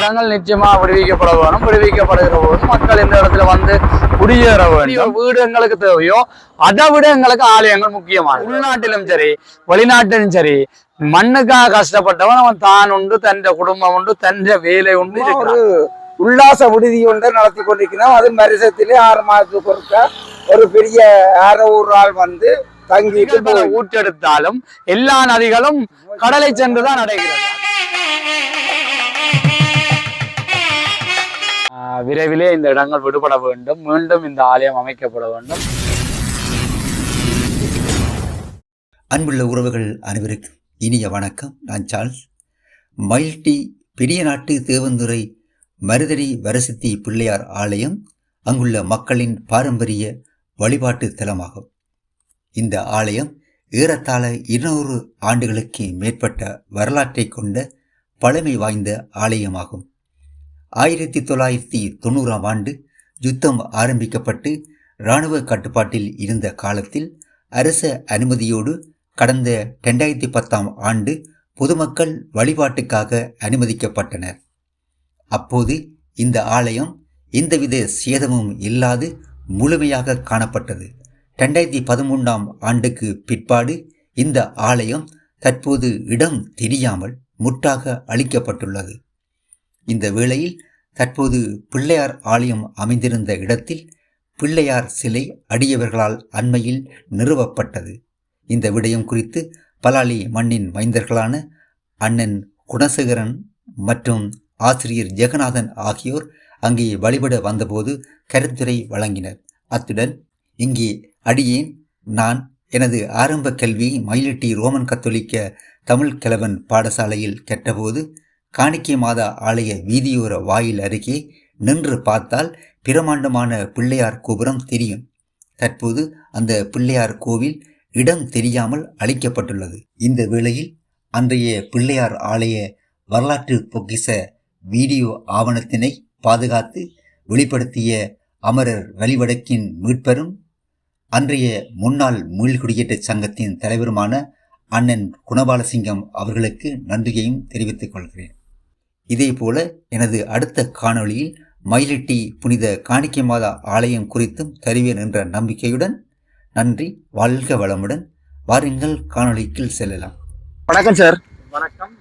இடங்கள் நிச்சயமா விடுவிக்கப்பட வேணும் விடுவிக்கப்படுகிற போது மக்கள் இந்த இடத்துல வந்து குடியேற வேண்டும். வீடு எங்களுக்கு தேவையோ அதை விட எங்களுக்கு ஆலயங்கள் முக்கியமானது. உள்நாட்டிலும் சரி வெளிநாட்டிலும் சரி மண்ணுக்காக கஷ்டப்பட்டவன் அவன் தான் உண்டு தன் குடும்பம் உண்டு தன் வேலை உண்டு. உல்லாச விடுதி ஒன்றை நடத்தி கொண்டிருக்கிறோம் அது வருஷத்திலே ஆறு மாதத்துக்கு ஒருக்கா ஒரு பெரிய ஒரு ஆள் வந்து தங்கிட்டு ஊற்றெடுத்தாலும் எல்லா நதிகளும் கடலை சென்றுதான் அடைகிறது. விரைவிலே இந்த இடங்கள் விடுபட வேண்டும். மீண்டும் இந்த ஆலயம் அமைக்கப்பட வேண்டும். அன்புள்ள உறவுகள் அனைவருக்கும் இனிய வணக்கம். நான் சார்ஸ் மயில்டி பெரிய நாட்டு தேவந்துறை மருதடி வரசித்தி பிள்ளையார் ஆலயம் அங்குள்ள மக்களின் பாரம்பரிய வழிபாட்டு தலமாகும். இந்த ஆலயம் ஏறத்தாழ இருநூறு ஆண்டுகளுக்கு மேற்பட்ட வரலாற்றை கொண்ட பழமை வாய்ந்த ஆலயமாகும். ஆயிரத்தி தொள்ளாயிரத்தி தொண்ணூறாம் ஆண்டு யுத்தம் ஆரம்பிக்கப்பட்டு இராணுவ கட்டுப்பாட்டில் இருந்த காலத்தில் அரச அனுமதியோடு கடந்த ரெண்டாயிரத்தி பத்தாம் ஆண்டு பொதுமக்கள் வழிபாட்டுக்காக அனுமதிக்கப்பட்டனர். அப்போது இந்த ஆலயம் எந்தவித சேதமும் இல்லாது முழுமையாக காணப்பட்டது. ரெண்டாயிரத்தி பதிமூன்றாம் ஆண்டுக்கு பிற்பாடு இந்த ஆலயம் தற்போது இடம் தெரியாமல் முற்றாக அழிக்கப்பட்டுள்ளது. இந்த வேளையில் தற்போது பிள்ளையார் ஆலயம் அமைந்திருந்த இடத்தில் பிள்ளையார் சிலை அடியவர்களால் அண்மையில் நிறுவப்பட்டது. இந்த விடயம் குறித்து பலாலி மண்ணின் மைந்தர்களான அண்ணன் குணசேகரன் மற்றும் ஆசிரியர் ஜெகநாதன் ஆகியோர் அங்கே வழிபட வந்தபோது கருத்துரை வழங்கினர். அத்துடன் இங்கே அடியேன் நான் எனது ஆரம்ப கல்வியை மயிலிட்டி ரோமன் கத்தோலிக்க தமிழ் கிழவன் பாடசாலையில் கெட்டபோது காணிக்கை மாதா ஆலய வீதியோர வாயில் அருகே நின்று பார்த்தால் பிரமாண்டமான பிள்ளையார் கோபுரம் தெரியும். தற்போது அந்த பிள்ளையார் கோவில் இடம் தெரியாமல் அழிக்கப்பட்டுள்ளது. இந்த வேளையில் அன்றைய பிள்ளையார் ஆலய வரலாற்று பொக்கிச வீடியோ ஆவணத்தினை பாதுகாத்து வெளிப்படுத்திய அமரர் வழிவடக்கின் மீட்பரும் அன்றைய முன்னாள் மீள்குடியேற்ற சங்கத்தின் தலைவருமான அண்ணன் குணபாலசிங்கம் அவர்களுக்கு நன்றியையும் தெரிவித்துக் கொள்கிறேன். இதேபோல எனது அடுத்த காணொளியில் மயிலிட்டி புனித காணிக்கை மாதா ஆலயம் குறித்தும் தருவேன் என்ற நம்பிக்கையுடன் நன்றி வாழ்க வளமுடன் வாருங்கள் காணொளிக்கு செல்லலாம். வணக்கம் சார். வணக்கம்.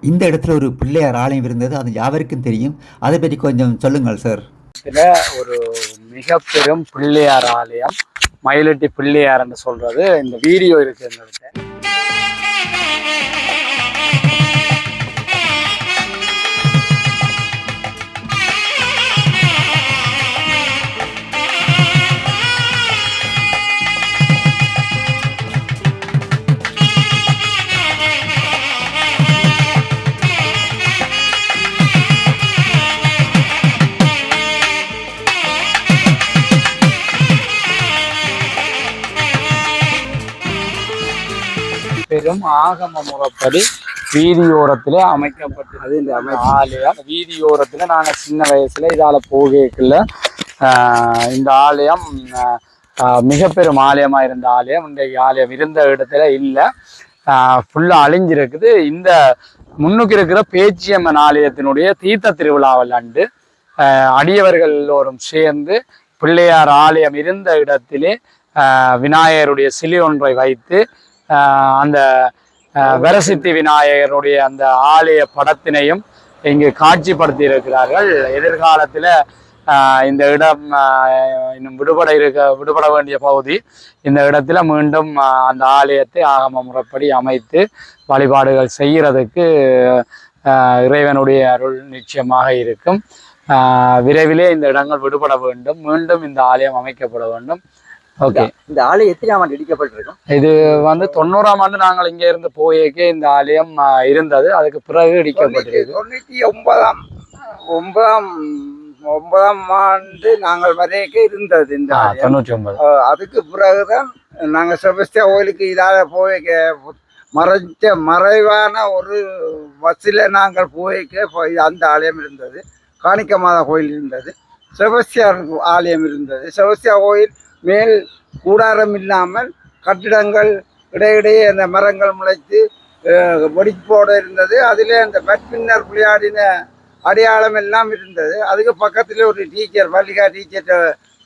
இந்த இடத்துல ஒரு பிள்ளையார் ஆலயம் இருந்தது அது யாவருக்கும் தெரியும். அதை பற்றி கொஞ்சம் சொல்லுங்கள் சார். இதுல ஒரு மிக பெரும் பிள்ளையார் ஆலயம் மயிலட்டி பிள்ளையார்னு சொல்றது. இந்த வீடியோ இருக்கு பெரும் ஆகம முறைப்படி வீதியோரத்தில் அமைக்கப்பட்டது இந்த ஆலயம் வீதியோரத்துல நாங்க சின்ன வயசுல இதால போகல இந்த ஆலயம் மிக பெரும் ஆலயமா இருந்த ஆலயம். இந்த ஆலயம் இருந்த இடத்துல இல்லை. ஃபுல்லா அழிஞ்சிருக்குது. இந்த முன்னுக்கு இருக்கிற பேச்சியம்மன் ஆலயத்தினுடைய தீர்த்த திருவிழாவில் அண்டு அடியவர்கள் எல்லோரும் சேர்ந்து பிள்ளையார் ஆலயம் இருந்த இடத்திலே விநாயகருடைய சிலை ஒன்றை வைத்து அந்த விரசித்தி வரசித்தி விநாயகருடைய அந்த ஆலய படத்தினையும் இங்கு காட்சிப்படுத்தி இருக்கிறார்கள் எதிர்காலத்தில் இந்த இடம் இன்னும் விடுபட இருக்க விடுபட வேண்டிய பகுதி இந்த இடத்துல மீண்டும் அந்த ஆலயத்தை ஆகம முறைப்படி அமைத்து வழிபாடுகள் செய்கிறதுக்கு இறைவனுடைய அருள் நிச்சயமாக இருக்கும். விரைவிலே இந்த இடங்கள் விடுபட வேண்டும். மீண்டும் இந்த ஆலயம் அமைக்கப்பட வேண்டும். ஓகே இந்த ஆலயம் எத்தனாம் ஆண்டு இடிக்கப்பட்டிருக்கும்? இது வந்து தொண்ணூறாம் ஆண்டு நாங்கள் இங்க இருந்து போயேக்கே இந்த ஆலயம் இருந்தது. அதுக்கு பிறகு இடிக்கப்பட்டிருக்கு தொண்ணூற்றி ஒன்பதாம் ஒன்பதாம் ஒன்பதாம் ஆண்டு நாங்கள் வரையக்க இருந்தது இந்த. தொண்ணூற்றி ஒன்பது. அதுக்கு பிறகுதான் நாங்க செபஸ்டியா கோயிலுக்கு இதால போய் மறைஞ்ச மறைவான ஒரு பஸ்ஸில் நாங்கள் போய்க்க போய் அந்த ஆலயம் இருந்தது. காணிக்க மாதா கோயில் இருந்தது. செபஸ்டியார் ஆலயம் இருந்தது. செபஸ்டியா கோயில் மேல் கூடாரம் இல்லாமல் கட்டிடங்கள் இடையிடையே அந்த மரங்கள் முளைத்து வெடிப்போட இருந்தது. அதிலே அந்த பட்பின்னர் விளையாடின அடையாளம் எல்லாம் இருந்தது. அதுக்கு பக்கத்துல ஒரு டீச்சர் பள்ளிக்கா டீச்சர்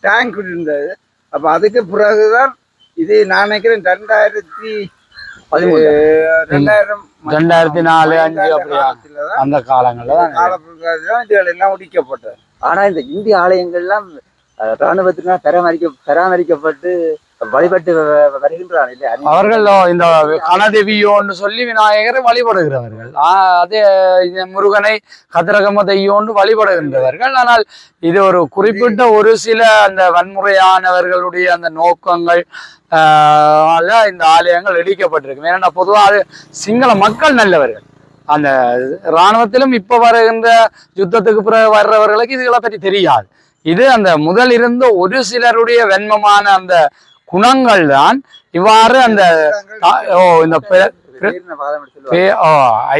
டேங்க் இருந்தது. அப்ப அதுக்கு பிறகுதான் இது நான் நினைக்கிறேன் ரெண்டாயிரத்தி ரெண்டாயிரம் ரெண்டாயிரத்தி நாலு அஞ்சு அந்த காலங்கள்ல தான் காலப்பகுதியில்தான் இதுகள் எல்லாம் முடிக்கப்பட்டது ஆனா இந்த இந்திய ஆலயங்கள்லாம் ராணுவத்தினால் பராமரிக்க பராமரிக்கப்பட்டு வழிபட்டு வ- வருகின்றான் இல்லையா? அவர்கள் இந்த கணதெவியோன்னு சொல்லி விநாயகரை வழிபடுகிறவர்கள். அதே இது முருகனை கதிரகம தெய்யோன்னு வழிபடுகின்றவர்கள். ஆனால் இது ஒரு குறிப்பிட்ட ஒரு சில அந்த வன்முறையானவர்களுடைய அந்த நோக்கங்கள் ஆஹ் ஆல இந்த ஆலயங்கள் இடிக்கப்பட்டிருக்கு ஏன்னா பொதுவாக அது சிங்கள மக்கள் நல்லவர்கள். அந்த இராணுவத்திலும் இப்போ வருகின்ற யுத்தத்துக்கு பிறகு வர்றவர்களுக்கு இதுகளை பற்றி தெரியாது. இது அந்த முதல் இருந்த ஒரு சிலருடைய வெண்மமான அந்த குணங்கள் தான். இவ்வாறு அந்த ஓ இந்த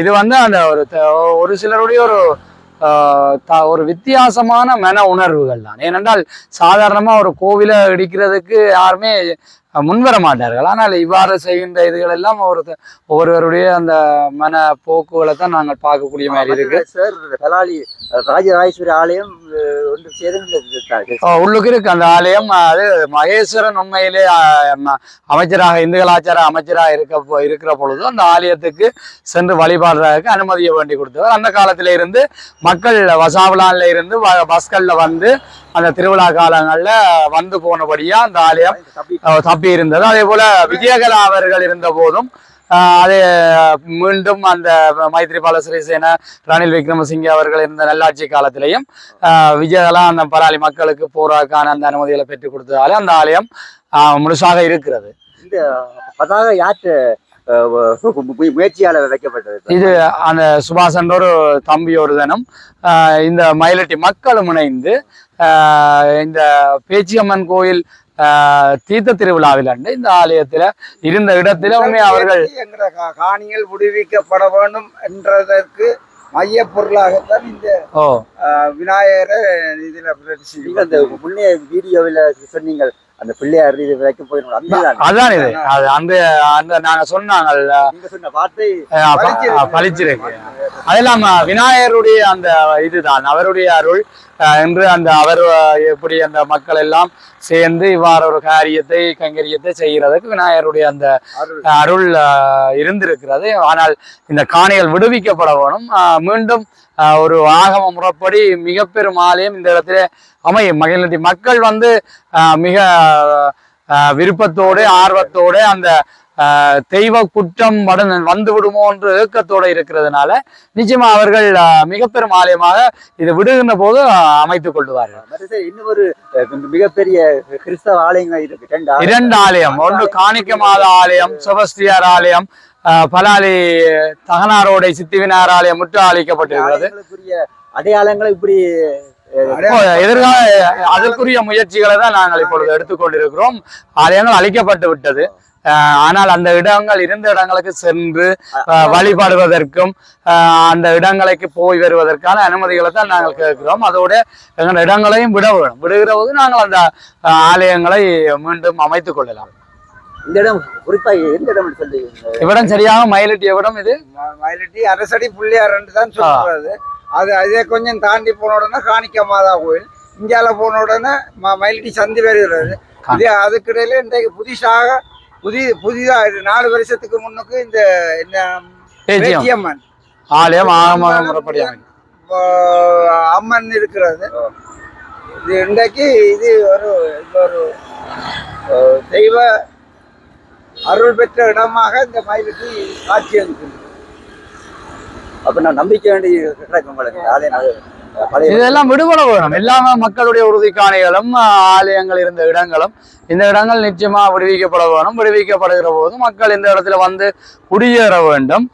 இது வந்து அந்த ஒரு ஒரு சிலருடைய ஒரு ஒரு வித்தியாசமான மன உணர்வுகள் தான். ஏனென்றால் சாதாரணமா ஒரு கோவிலை இடிக்கிறதுக்கு யாருமே முன்வர மாட்டார்கள் ஆனால் இவ்வாறு செய்கின்ற இதுகள் எல்லாம் ஒரு த- ஒவ்வொருவருடைய அந்த மன போக்குகளை தான் நாங்கள் பார்க்கக்கூடிய மாதிரி இருக்கு. சார் அஹ், ராஜராஜேஸ்வரி ஆலயம் ஒன்று உள்ளுக்கு இருக்கு அந்த ஆலயம். அது மகேஸ்வரன் உண்மையிலே அமைச்சராக இந்து கலாச்சார அமைச்சராக இருக்க இருக்கிற பொழுது அந்த ஆலயத்துக்கு சென்று வழிபாடுறதுக்கு அனுமதியை வேண்டி கொடுத்தவர். அந்த காலத்துல இருந்து மக்கள் வசாவலான்ல இருந்து பஸ்கள்ல வந்து அந்த திருவிழா காலங்கள்ல வந்து போனபடியா அந்த ஆலயம் தப்பி இருந்தது. அதே போல விஜயகலா அவர்கள் இருந்த போதும் அது மீண்டும் அந்த மைத்ரிபால சிறிசேன ரணில் விக்ரமசிங்கே அவர்கள் இருந்த நல்லாட்சி காலத்திலையும் விஜயகலா அந்த பராளி மக்களுக்கு போராக்கான அந்த அனுமதிகளை பெற்றுக் கொடுத்ததால அந்த ஆலயம் ஆஹ், முழுசாக இருக்கிறது. இந்த பதாக யாற்று முயற்சியால வைக்கப்பட்டது? இது அந்த சுபாஷ் என்ற ஒரு தம்பி ஒரு தினம் ஆஹ், இந்த மயிலட்டி மக்களும் இணைந்து இந்த பேச்சியம்மன் கோயில் ஆஹ், தீர்த்த திருவிழாவில் அன்று இந்த ஆலயத்துல இருந்த இடத்துல உண்மை அவர்கள் காணிகள் விடுவிக்கப்பட வேண்டும் என்றதற்கு மைய பொருளாகத்தான் இந்த விநாயகரை இதுல அந்த முன்னே வீடியோவில் சொன்னீங்க அந்த பிள்ளையார் இது வைக்க போயிருந்தோம். அதான் இது. அது அந்த அந்த நாங்க சொன்னாங்கல்ல. நீங்க சொன்ன வார்த்தை அஹ் ப- பளிச்சிருக்கு. அஹ் பளிச்சிருக்கு அது இல்லாம விநாயகருடைய அந்த இதுதான். அவருடைய அருள் என்று அந்த அவர் எப்படி அந்த மக்கள் எல்லாம் சேர்ந்து இவ்வாறு ஒரு காரியத்தை கைங்கரியத்தை செய்கிறதுக்கு விநாயகருடைய அந்த அருள். இருந்திருக்கிறது. ஆனால் இந்த காணிகள் விடுவிக்கப்பட வேணும். மீண்டும் ஒரு ஆகம முறைப்படி மிக பெரும் ஆலயம் இந்த இடத்துல அமையும். மகிழ்ச்சி மக்கள் வந்து மிக விருப்பத்தோடு ஆர்வத்தோடு அந்த தெய்வ குற்றம் வந்து விடுமோ என்று ஏக்கத்தோடு இருக்கிறதுனால நிச்சயமா அவர்கள் மிக பெரும் ஆலயமாக இது விடுகின்ற போது அமைத்துக் கொள்வார்கள். அஹ், மிகப்பெரிய கிறிஸ்தவ ஆலயங்கள் இருக்கு. இரண்டு ஆலயம். ஒன்று காணிக்க மாத ஆலயம் செபஸ்தியார் ஆலயம் பலாலி தகனாரோடை சித்திவினார் ஆலயம் முற்று அளிக்கப்பட்டிருக்கிறது அடையாளங்களை இப்படி இப்போ எதிர்கால அதற்குரிய முயற்சிகளை தான் நாங்கள் இப்பொழுது எடுத்துக்கொண்டிருக்கிறோம் ஆலயங்கள் அழிக்கப்பட்டு விட்டது. ஆனால் அந்த இடங்கள் இருந்த இடங்களுக்கு சென்று வழிபடுவதற்கும் அந்த இடங்களுக்கு போய் வருவதற்கான அனுமதிகளை தான் நாங்கள் கேட்கிறோம். அதோட எங்கள் இடங்களையும் விட வேணும் விடுகிற போது நாங்கள் அந்த ஆலயங்களை மீண்டும் அமைத்துக் கொள்ளலாம். இந்த இடம் குறிப்பா எந்த இடம் சொல்லி இவ்விடம் சரியாக மயிலிட்டிய இடம் இது? மயிலட்டி அரசடி பிள்ளையார் தான் சொல்றது அது அதே கொஞ்சம் தாண்டி போன உடனே காணிக்க மாதா கோயில். இந்தியால போன உடனே மயிலட்டி சந்தி வருகிறது. இது அதுக்கிடையில இன்றைக்கு புதுசாக புதிய புதிதா இது நாலு வருஷத்துக்கு முன்னுக்கு இந்த என்ன பேச்சியம்மன் ஆலயம் ஆகமாக முறைப்படி அம்மன் இருக்கிறது. இது இன்றைக்கு இது ஒரு ஒரு தெய்வ அருள் பெற்ற இடமாக இந்த மயிலுக்கு காட்சி அளிக்கிறது. அப்ப நான் நம்பிக்கை வேண்டி கிடக்கு உங்களுக்கு. அது, பழைய இதெல்லாம் விடுபட வேணும். எல்லாமே மக்களுடைய உறுதிக்காணிகளும் ஆலயங்கள் இருந்த இடங்களும் இந்த இடங்கள் நிச்சயமா விடுவிக்கப்பட வேணும். விடுவிக்கப்படுகிற போது மக்கள் இந்த இடத்துல வந்து குடியேற வேண்டும்.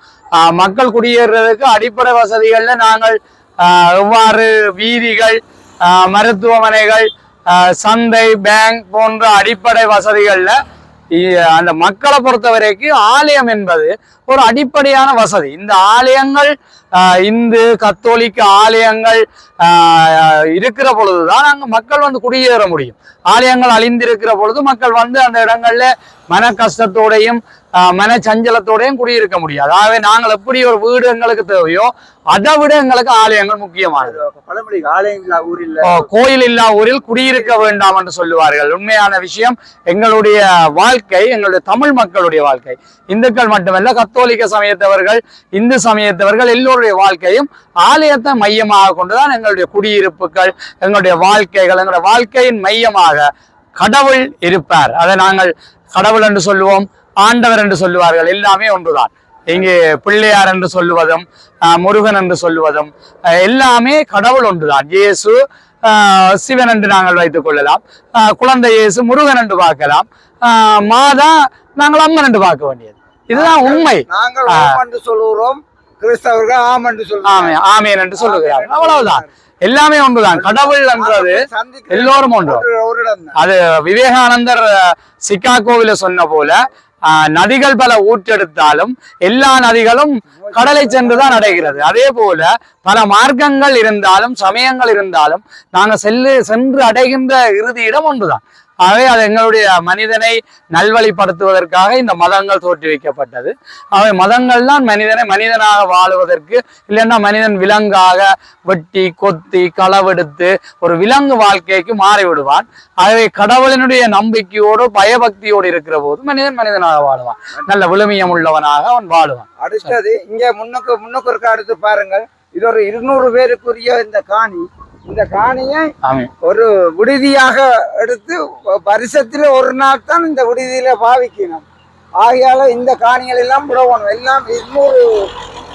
மக்கள் குடியேறுறதுக்கு அடிப்படை வசதிகள்ல நாங்கள் எவ்வாறு வீதிகள் மருத்துவமனைகள் சந்தை பேங்க் போன்ற அடிப்படை வசதிகள்ல அந்த மக்களை பொறுத்த வரைக்கும் ஆலயம் என்பது ஒரு அடிப்படையான வசதி. இந்த ஆலயங்கள் இந்து கத்தோலிக்க ஆலயங்கள் இருக்கிற பொழுதுதான் அங்க மக்கள் வந்து குடியேற முடியும். ஆலயங்கள் அழிந்திருக்கிற பொழுது மக்கள் வந்து அந்த இடங்கள்ல மன கஷ்டத்தோடையும் மன சஞ்சலத்தோடையும் குடியிருக்க முடியாது ஆகவே நாங்கள் எப்படி ஒரு வீடு எங்களுக்கு தேவையோ அதை விட எங்களுக்கு ஆலயங்கள் முக்கியமானது. கோயில் இல்லா ஊரில் குடியிருக்க வேண்டாம் என்று சொல்லுவார்கள். உண்மையான விஷயம் எங்களுடைய வாழ்க்கை எங்களுடைய தமிழ் மக்களுடைய வாழ்க்கை. இந்துக்கள் மட்டுமல்ல கத்தோலிக்க சமயத்தவர்கள் இந்து சமயத்தவர்கள் எல்லோருடைய வாழ்க்கையும் ஆலயத்தை மையமாக கொண்டுதான் எங்களுடைய குடியிருப்புகள் எங்களுடைய வாழ்க்கைகள் எங்களுடைய வாழ்க்கையின் மையமாக கடவுள் இருப்பார். அதை நாங்கள் கடவுள் என்று சொல்லுவோம் ஆண்டவர் என்று சொல்லுவார்கள். எல்லாமே ஒன்றுதான். இங்கே பிள்ளையார் என்று சொல்லுவதும் முருகன் என்று சொல்லுவதும் எல்லாமே கடவுள் ஒன்றுதான். இயேசு ஆஹ், சிவன் என்று நாங்கள் வைத்துக் கொள்ளலாம். குழந்தை இயேசு முருகன் என்று பார்க்கலாம். ஆஹ், மாதா நாங்கள் அம்மன் என்று பார்க்க வேண்டியது. இதுதான் உண்மை. நாங்கள் ஓம் என்று சொல்லுகிறோம். கிறிஸ்தவர்கள் ஆம் என்று ஆமேன் சொல்லுகிறார். அவ்வளவுதான். எல்லாமே ஒன்றுதான். கடவுள் என்றது எல்லோரும் ஒன்று. அது விவேகானந்தர் அஹ், சிகாகோவில சொன்ன போல நதிகள் பல ஊற்றெடுத்தாலும் எல்லா நதிகளும் கடலை சென்றுதான் அடைகிறது. அதே போல பல மார்க்கங்கள் இருந்தாலும் சமயங்கள் இருந்தாலும் நாங்க செல்லு சென்று அடைகின்ற இறுதி இடம் ஒன்றுதான். ஆகவே அது எங்களுடைய மனிதனை நல்வழிப்படுத்துவதற்காக இந்த மதங்கள் தோற்றுவிக்கப்பட்டது அவை மதங்கள் தான் மனிதனை மனிதனாக வாழுவதற்கு இல்லைன்னா மனிதன் விலங்காக வெட்டி கொத்தி களவெடுத்து ஒரு விலங்கு வாழ்க்கைக்கு மாறிவிடுவான். ஆகவே கடவுளினுடைய நம்பிக்கையோடு பயபக்தியோடு இருக்கிற போது மனிதன் மனிதனாக வாழுவான். நல்ல விழுமியம் உள்ளவனாக அவன் வாழுவான். அடுத்தது இங்க முன்னுக்கு முன்னுக்கு இருக்க அடுத்து பாருங்கள். இது ஒரு இருநூறு பேருக்குரிய இந்த காணி. இந்த காணியை ஒரு விடுதியாக எடுத்து வருஷத்துல ஒரு நாள் தான் இந்த விடுதியில பாவிக்கணும். ஆகையால இந்த காணிகள் எல்லாம் விடணும். எல்லாம்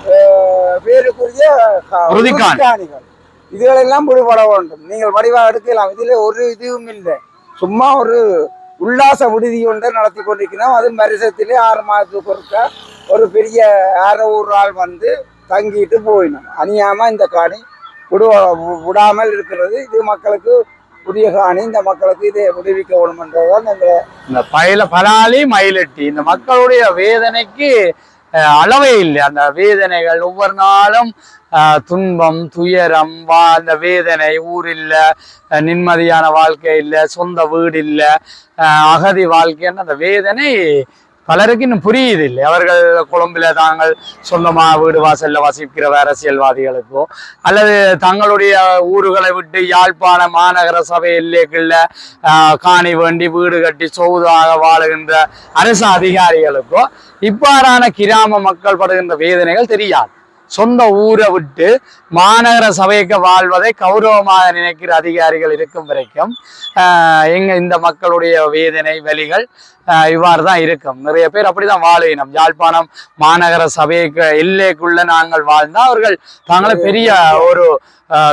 அஹ், பேருக்குரிய கா- உறுதிக்காணி. உறுதிக்காணிகள். இதுகளெல்லாம் விடுபட வேண்டும். நீங்கள் வடிவா எடுக்கலாம். இதுல ஒரு இதுவும் இல்லை. சும்மா ஒரு உல்லாச விடுதி ஒன்றை நடத்தி கொண்டிருக்கிறோம். அது வருஷத்திலே ஆறு மாதத்துக்கு ஒருக்கா ஒரு பெரிய யாரோ ஒரு ஆள் வந்து தங்கிட்டு போயிடணும் அணியாம இந்த காணி விடுவ விடாமல் இருக்கிறது. இது மக்களுக்கு புதிய காணி. இந்த மக்களுக்கு இதை விடுவிக்க வேணுமென்றதுதான் எங்களை இந்த பயில பலாலி மயிலட்டி. இந்த மக்களுடைய வேதனைக்கு அளவே இல்லை. அந்த வேதனைகள் ஒவ்வொரு நாளும் துன்பம் துயரம் வா அந்த வேதனை ஊர் இல்லை நிம்மதியான வாழ்க்கை இல்லை சொந்த வீடு இல்லை அகதி வாழ்க்கைன்னு அந்த வேதனை பலருக்கு இன்னும் புரியுது இல்லை அவர்கள் கொழும்புல தாங்கள் சொந்தமா வீடு வாசல்ல வசிக்கிற அரசியல்வாதிகளுக்கோ அல்லது தங்களுடைய ஊர்களை விட்டு யாழ்ப்பாண மாநகர சபை எல்லைக்குள்ள காணி வேண்டி வீடு கட்டி சௌதாக வாழுகின்ற அரசு அதிகாரிகளுக்கோ இவ்வாறான கிராம மக்கள் படுகின்ற வேதனைகள் தெரியாது. சொந்த ஊரை விட்டு மாநகர சபைக்கு வாழ்வதை கௌரவமாக நினைக்கிற அதிகாரிகள் இருக்கும் வரைக்கும் எங்க இந்த மக்களுடைய வேதனை வலிகள் இவ்வாறு தான் இருக்கும். நிறைய பேர் அப்படிதான் வாழினம் யாழ்ப்பாணம் மாநகர சபைக்கு எல்லைக்குள்ள நாங்கள் வாழ்ந்தால் அவர்கள் தாங்களே பெரிய ஒரு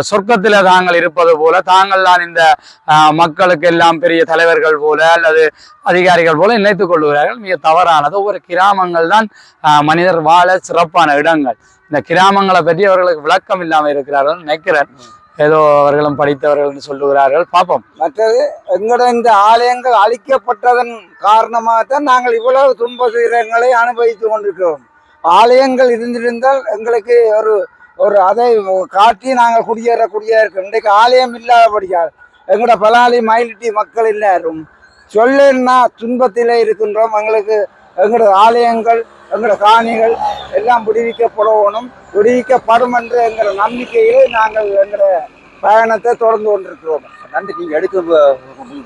சொர்க்கத்தில் தாங்கள் இருப்பது போல தாங்கள் தான் இந்த ஆஹ், மக்களுக்கு எல்லாம் பெரிய தலைவர்கள் போல அல்லது அதிகாரிகள் போல நினைத்துக் கொள்கிறார்கள் மிக தவறானது. ஒவ்வொரு கிராமங்கள் தான் ஆஹ், மனிதர் வாழ சிறப்பான இடங்கள். இந்த கிராமங்களை பற்றி அவர்களுக்கு விளக்கம் இல்லாமல் இருக்கிறார்கள் நினைக்கிறேன். ஏதோ அவர்களும் படித்தவர்கள் என்று சொல்லுகிறார்கள். பார்ப்போம். மற்றது எங்களோட இந்த ஆலயங்கள் அழிக்கப்பட்டதன் காரணமாகத்தான் நாங்கள் இவ்வளவு துன்ப துயரங்களை அனுபவித்து கொண்டிருக்கிறோம். ஆலயங்கள் இருந்திருந்தால் எங்களுக்கு ஒரு ஒரு அதை காட்டி நாங்கள் குடியேறக்கூடிய இருக்கோம் இன்றைக்கு ஆலயம் இல்லாதபடியால் எங்களோட பலாலி மயிலிட்டி மக்கள் எல்லாரும் சொல்லுன்னா துன்பத்திலே இருக்கின்றோம். எங்களுக்கு எங்களோட ஆலயங்கள் எங்களோட காணிகள் எல்லாம் விடுவிக்கப்படணும் விடுவிக்கப்படும் என்ற எங்களோட நம்பிக்கையிலே நாங்கள் எங்களோட பயணத்தை தொடர்ந்து கொண்டிருக்கிறோம். நன்றி. நீங்க எடுக்கும் மு-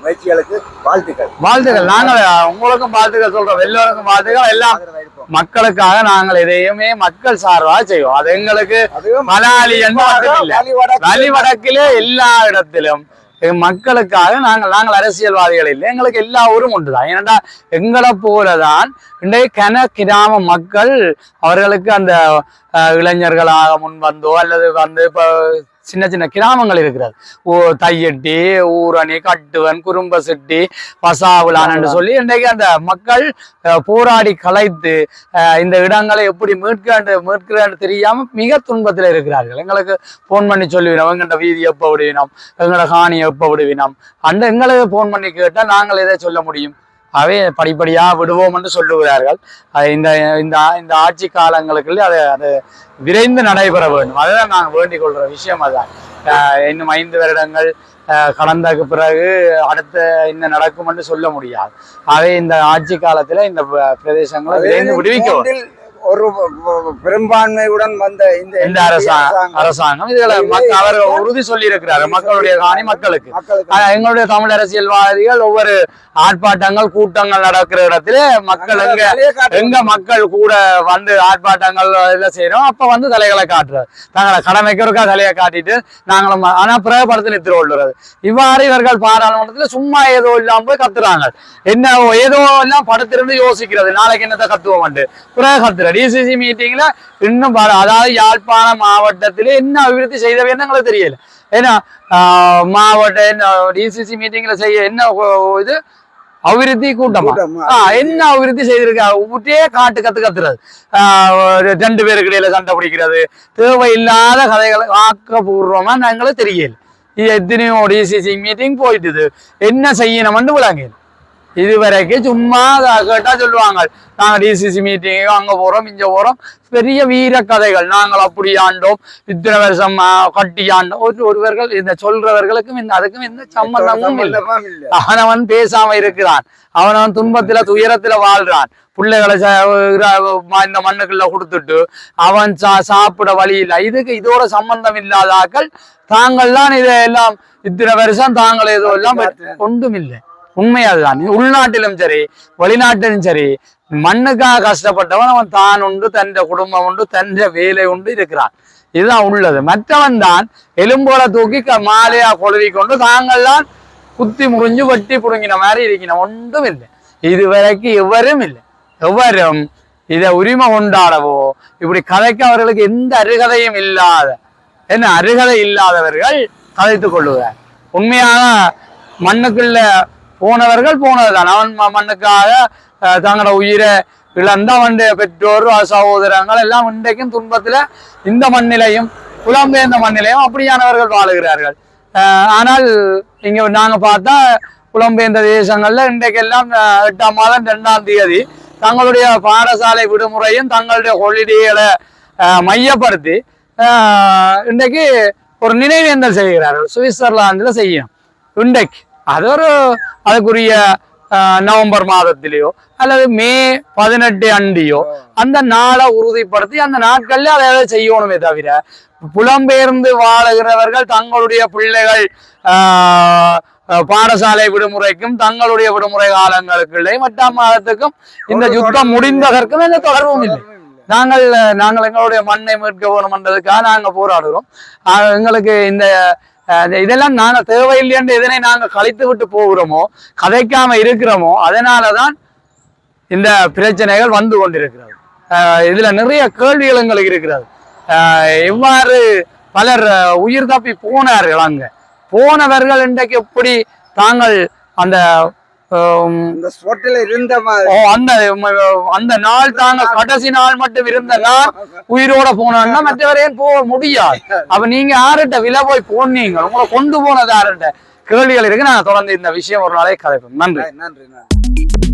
முயற்சிகளுக்கு வாழ்த்துக்கள். வாழ்த்துக்கள். நாங்கள் உங்களுக்கும் வாழ்த்துக்கள் சொல்றோம். எல்லோருக்கும் வாழ்த்துக்கள். எல்லாம். மக்களுக்காக நாங்கள் எதையுமே மக்கள் சார்பாக செய்வோம். அது எங்களுக்கு மலாலி என்று மட்டும் இல்லை வழிவடக்கு- வழி வடக்கிலே எல்லா இடத்திலும் மக்களுக்காக நாங்கள் நாங்கள் அரசியல்வாதிகள் இல்லை. எங்களுக்கு எல்லா ஊரும் ஒன்றுதான். ஏனென்றா எங்களை போலதான் இன்றைய கன கிராம மக்கள் அவர்களுக்கு அந்த அஹ், இளைஞர்களாக முன் வந்தோ அல்லது வந்து இப்போ சின்ன சின்ன கிராமங்கள் இருக்கிறது. ஓ தையட்டி ஊரணி கட்டுவன் குறும்ப செட்டி பசாவுலான் என்று சொல்லி இன்றைக்கு அந்த மக்கள் போராடி கலைத்து இந்த இடங்களை எப்படி மீட்க மீட்கிறேன்னு தெரியாம மிக துன்பத்தில் இருக்கிறார்கள். எங்களுக்கு ஃபோன் பண்ணி சொல்லுவினோம் எங்கள்கிட்ட வீதி எப்போ விடுவினோம் எங்களோட காணி எப்போ விடுவினோம். அந்த எங்களுக்கு ஃபோன் பண்ணி கேட்டால் நாங்கள் எதை சொல்ல முடியும்? அவே படிப்படியாக விடுவோம் என்று சொல்லுகிறார்கள் இந்த இந்த இந்த ஆட்சி காலங்களுக்கு அது அது விரைந்து நடைபெற வேண்டும். அதுதான் நாங்கள் வேண்டிக் கொள்கிற விஷயம் அதுதான். இன்னும் ஐந்து வருடங்கள் அஹ், கடந்ததுக்கு பிறகு அடுத்த என்ன நடக்கும்னு சொல்ல முடியாது. ஆகவே இந்த ஆட்சி காலத்துல இந்த பிரதேசங்களை விரைந்து விடுவிக்க ஒரு பெரும்பான்மையுடன் வந்த இந்த இந்த அரசாங்கம். அரசாங்கம். இதுல அவர் உறுதி சொல்லி இருக்கிறாரு மக்களுடைய காணி மக்களுக்கு. எங்களுடைய தமிழ் அரசியல்வாதிகள் ஒவ்வொரு ஆர்ப்பாட்டங்கள் கூட்டங்கள் நடக்கிற இடத்துல மக்கள் எங்க. எங்க மக்கள் கூட வந்து ஆர்ப்பாட்டங்கள் எல்லாம் செய்யறோம் அப்ப வந்து தலைகளை காட்டுறது தங்களை கடமைக்கு ஒருக்கா தலையை காட்டிட்டு நாங்களும் ஆனா பிரபலத்தில் நிறுத்தி கொள்ளுறது. இவ்வாறு இவர்கள் பாராளுமன்றத்துல சும்மா ஏதோ இல்லாம போய் கத்துறாங்க. என்ன ஏதோ எல்லாம் படுத்திருந்து யோசிக்கிறது. நாளைக்கு என்னத்தை கத்துவோம் பிறகு கத்துற டிசிசி மீட்டிங்ல இன்னும் அதாவது யாழ்ப்பாண மாவட்டத்திலே என்ன அபிவிருத்தி செய்தவைன்னு எங்களுக்கு தெரியல. ஏன்னா மாவட்ட என்ன டிசிசி மீட்டிங்ல செய்ய என்ன இது? அபிவிருத்தி கூட்டமா? என்ன அபிவிருத்தி செய்திருக்கா? ஊட்டே காட்டு கத்து கத்துறது. ஒரு ரெண்டு பேருக்கு இடையில சண்டை பிடிக்கிறது. தேவையில்லாத கதைகளை ஆக்கப்பூர்வமா நாங்களுக்கு தெரியல. எத்தனையோ டிசிசி மீட்டிங் போயிட்டுது. என்ன செய்யணும்னு விளங்கல இதுவரைக்கும் சும்மா கேட்டா சொல்லுவாங்க. நாங்க டிசிசி மீட்டிங் அங்க போறோம் இங்க போறோம். பெரிய வீர கதைகள். நாங்கள் அப்படி ஆண்டோம் இத்தனை வருஷம் கட்டி ஆண்டோம். ஒரு ஒருவர்கள் இந்த சொல்றவர்களுக்கும் இந்த அதுக்கும் எந்த சம்பந்தமும் இல்லை. அவனவன் பேசாம இருக்கிறான். அவனவன் துன்பத்துல துயரத்துல வாழ்றான். பிள்ளைகளை இந்த மண்ணுக்குள்ள கொடுத்துட்டு அவன் சா சாப்பிட வழி இல்லை. இதுக்கு இதோட சம்பந்தம் இல்லாத ஆக்கள் தாங்கள் தான் இதை எல்லாம் இத்தனை வருஷம் தாங்கள் ஏதோ எல்லாம் ஒன்றும் இல்லை. உண்மை அதுதான் உள்நாட்டிலும் சரி வெளிநாட்டிலும் சரி மண்ணுக்காக கஷ்டப்பட்டவன் அவன் தான் உண்டு தன் குடும்பம் உண்டு தன் வேலை உண்டு இருக்கிறான். இதுதான் உள்ளது. மற்றவன் தான் எலும்போல தூக்கி மாலையா கொழுவி கொண்டு தாங்கள் தான் குத்தி முறிஞ்சு வெட்டி புடுங்கின மாதிரி இருக்கணும் ஒன்றும் இல்லை. இதுவரைக்கும் எவரும் இல்லை. எவரும் இதை உரிமை கொண்டாடவோ இப்படி கதைக்க அவர்களுக்கு எந்த அருகதையும் இல்லாத என்ன அருகதை இல்லாதவர்கள் கதைத்துக் கொள்ளுகிறார். உண்மையான மண்ணுக்குள்ள போனவர்கள் போனதுதான். அவன் மண்ணுக்காக தங்களோட உயிரை இழந்த அவனுடைய பெற்றோர் சகோதரங்கள் எல்லாம் இன்றைக்கும் துன்பத்துல இந்த மண்ணிலையும் புலம்பெயர்ந்த மண்ணிலையும் அப்படியானவர்கள் வாழுகிறார்கள். ஆனால் இங்க நாங்க பார்த்தா புலம்பெயர்ந்த தேசங்கள்ல இன்றைக்கெல்லாம் எட்டாம் மாதம் ரெண்டாம் தேதி தங்களுடைய பாடசாலை விடுமுறையும் தங்களுடைய ஹொலிடேகளை மையப்படுத்தி இன்றைக்கு ஒரு நினைவேந்தல் செய்கிறார்கள். சுவிட்சர்லாந்துல செய்யும். இன்றைக்கு அது ஒரு அதுக்குரிய நவம்பர் மாதத்திலேயோ அல்லது மே பதினெட்டு அண்டியோ அந்த நாளை உறுதிப்படுத்தி அந்த நாட்கள்ல அதை செய்யணுமே தவிர புலம்பெயர்ந்து வாழுகிறவர்கள் தங்களுடைய பிள்ளைகள் பாடசாலை விடுமுறைக்கும் தங்களுடைய விடுமுறை காலங்களுக்குள்ளேயும் எட்டாம் மாதத்துக்கும் இந்த யுத்தம் முடிந்ததற்கும் எந்த தொடர்பும் இல்லை. நாங்கள் நாங்கள் எங்களுடைய மண்ணை மீட்க வேணும்ன்றதுக்காக நாங்க போராடுறோம் ஆஹ் எங்களுக்கு இந்த இதெல்லாம் நாங்க தேவையில்லைன்ற இதனை நாங்க கழித்து விட்டு போகிறோமோ கதைக்காம இருக்கிறோமோ அதனாலதான் இந்த பிரச்சனைகள் வந்து கொண்டிருக்கிறது. இதுல நிறைய கேள்விகள் எங்களுக்கு இருக்கிறது. ஆஹ் எவ்வாறு பலர் உயிர் தப்பி போனார்கள் அங்க. போனவர்கள் இன்றைக்கு எப்படி தாங்கள் அந்த அந்த நாள் தாங்க கடைசி நாள் மட்டும் இருந்த நாள் உயிரோட போனா மற்றவரையும் போக முடியாது. அப்ப நீங்க யார்கிட்ட விலை போய் போனீங்க? உங்களை கொண்டு போனது யார்கிட்ட? கேள்விகள் இருக்கு. நான் தொடர்ந்து இந்த விஷயம் ஒரு நாளை கதைப்பேன் நன்றி. நன்றி நன்றி.